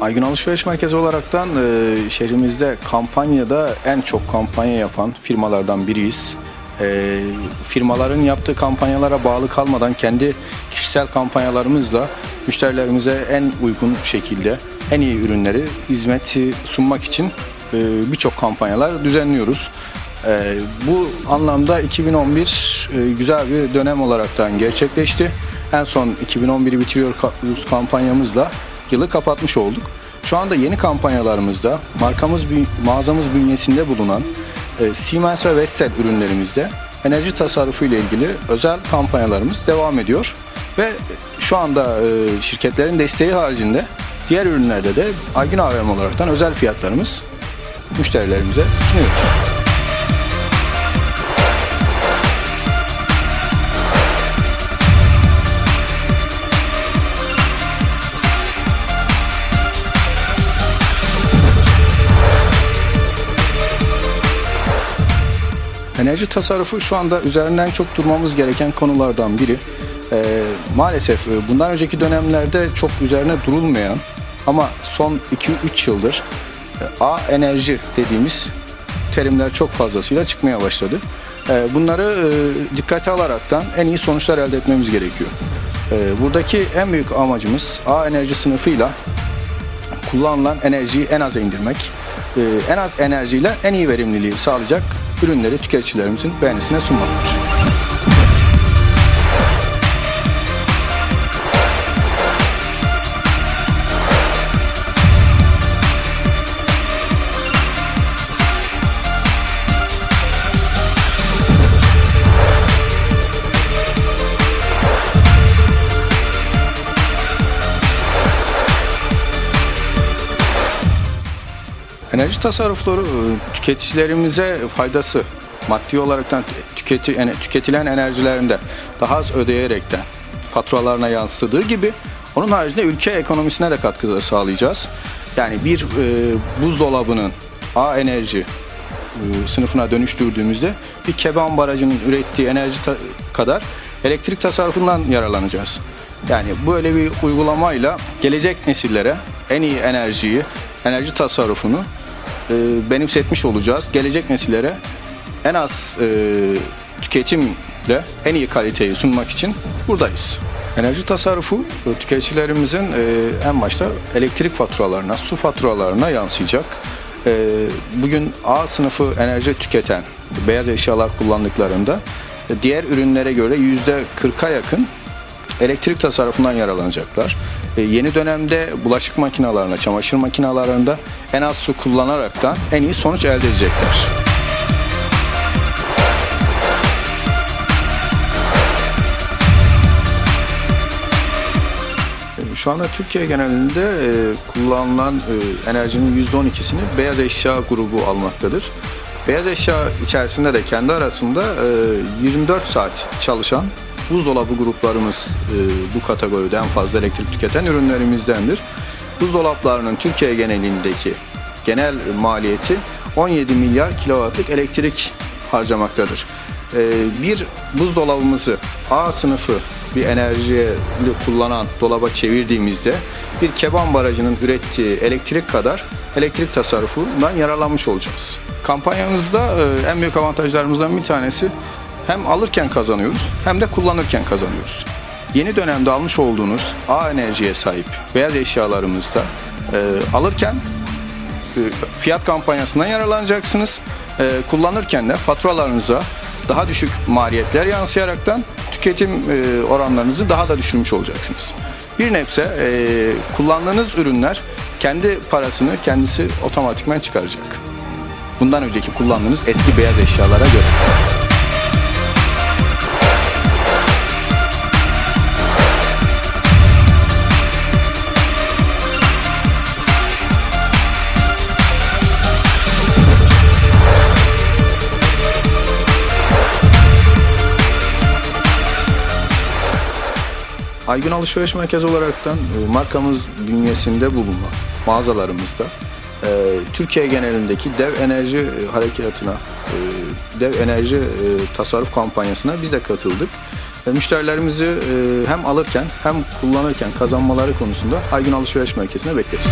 Aygün Alışveriş Merkezi olaraktan e, şehrimizde kampanyada en çok kampanya yapan firmalardan biriyiz. E, firmaların yaptığı kampanyalara bağlı kalmadan kendi kişisel kampanyalarımızla müşterilerimize en uygun şekilde en iyi ürünleri, hizmeti sunmak için e, birçok kampanyalar düzenliyoruz. E, bu anlamda 2011 e, güzel bir dönem olaraktan gerçekleşti. En son 2011'i bitiriyoruz kampanyamızla yılı kapatmış olduk. Şu anda yeni kampanyalarımızda markamız mağazamız bünyesinde bulunan e, Siemens ve Vestel ürünlerimizde enerji tasarrufu ile ilgili özel kampanyalarımız devam ediyor ve şu anda e, şirketlerin desteği haricinde diğer ürünlerde de Aygün AVM olaraktan özel fiyatlarımız müşterilerimize sunuyoruz. Enerji tasarrufu şu anda üzerinden çok durmamız gereken konulardan biri. Ee, maalesef e, bundan önceki dönemlerde çok üzerine durulmayan ama son 2-3 yıldır e, A enerji dediğimiz terimler çok fazlasıyla çıkmaya başladı. E, bunları e, dikkate alaraktan en iyi sonuçlar elde etmemiz gerekiyor. Buradaki en büyük amacımız A enerji sınıfıyla kullanılan enerjiyi en aza indirmek, en az enerjiyle en iyi verimliliği sağlayacak ürünleri tüketicilerimizin beğenisine sunmaktır. Enerji tasarrufları e, tüketicilerimize faydası maddi olaraktan tüketi, tüketilen enerjilerinde daha az ödeyerekten faturalarına yansıdığı gibi onun haricinde ülke ekonomisine de katkı sağlayacağız. Yani bir e, buzdolabının A enerji e, sınıfına dönüştürdüğümüzde bir keban barajının ürettiği enerji kadar elektrik tasarrufundan yararlanacağız. Yani böyle bir uygulamayla gelecek nesillere en iyi enerjiyi, enerji tasarrufunu e, benimsetmiş olacağız. Gelecek nesillere en az e, tüketimle en iyi kaliteyi sunmak için buradayız. Enerji tasarrufu e, tüketicilerimizin e, en başta elektrik faturalarına, su faturalarına yansıyacak. E, bugün A sınıfı enerji tüketen beyaz eşyalar kullandıklarında e, diğer ürünlere göre yüzde 40'a yakın elektrik tasarrufundan yararlanacaklar. E, yeni dönemde bulaşık makinalarına, çamaşır makinalarında en az su kullanaraktan en iyi sonuç elde edecekler. E, şu anda Türkiye genelinde e, kullanılan enerjinin %12'sini beyaz eşya grubu almaktadır. Beyaz eşya içerisinde de kendi arasında e, 24 saat çalışan buzdolabı gruplarımız e, bu kategoride en fazla elektrik tüketen ürünlerimizdendir. Buzdolaplarının Türkiye genelindeki genel maliyeti 17 milyar kilowattlık elektrik harcamaktadır. E, bir buzdolabımızı A sınıfı bir enerjiyi kullanan dolaba çevirdiğimizde bir keban barajının ürettiği elektrik kadar elektrik tasarrufundan yararlanmış olacağız. Kampanyamızda e, en büyük avantajlarımızdan bir tanesi hem alırken kazanıyoruz hem de kullanırken kazanıyoruz. Yeni dönemde almış olduğunuz A enerjiye sahip beyaz eşyalarımızda e, alırken e, fiyat kampanyasından yararlanacaksınız. E, kullanırken de faturalarınıza daha düşük maliyetler yansıyaraktan tüketim e, oranlarınızı daha da düşürmüş olacaksınız. Bir nebze e, kullandığınız ürünler kendi parasını kendisi otomatikman çıkaracak. Bundan önceki kullandığınız eski beyaz eşyalara göre. Aygün Alışveriş Merkezi olaraktan e, markamız bünyesinde bulunan mağazalarımızda e, Türkiye genelindeki dev enerji e, harekatına, dev enerji tasarruf kampanyasına biz de katıldık. Müşterilerimizi hem alırken hem kullanırken kazanmaları konusunda Aygün Alışveriş Merkezi'ne bekleriz.